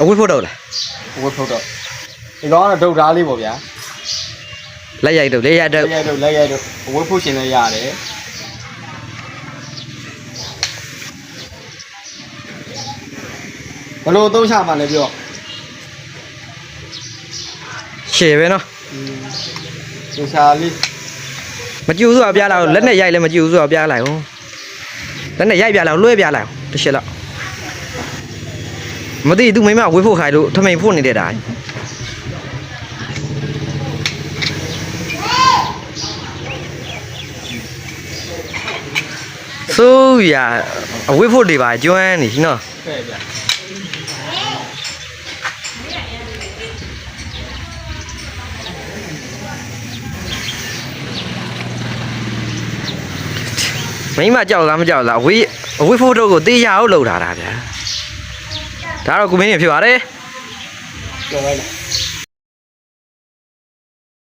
အဝတ်ဖို့တော့လားဝတ်ထုတ်တော့ဒီကောင်ကတော့ဒုတ်သားလေးပေါ့ဗျာလက်ရိုက်တော့လက်ရိုက်တော့လက်ရိုက်တော့လက်ရိုက်တော့ဝတ်ဖို့ရှင်လည်းရတယ်ဘလို့သုံးချမှလည်းပြောရှယ်ပဲနော်ဒီစာလေးမကြည့်ဘူးဆိုတာပြလိုက်အောင်လက်နဲ့ရိုက်လည်းမကြည့်ဘူးဆိုတာပြလိုက်အောင်လက်နဲ့ရိုက်ပြလိုက်အောင်လွှဲပြလိုက်အောင်တစ်ချက်လောက် မသိသူမိမဝေးဖို့ခိုင်းလို့ထမိန်ဖို့နေတဲ့တာဆိုးရအဝေးဖို့တွေပါကျွမ်းနေနော်ခဲ့ဗျာမိမကြောက်လားမကြောက်လားအဝေးအဝေးဖို့တော့ကိုတေးရအောင်လှုပ်တာတာဗျာ ဒါတော့ကိုမင်းနေဖြစ်ပါတယ်ပြောလိုက်လား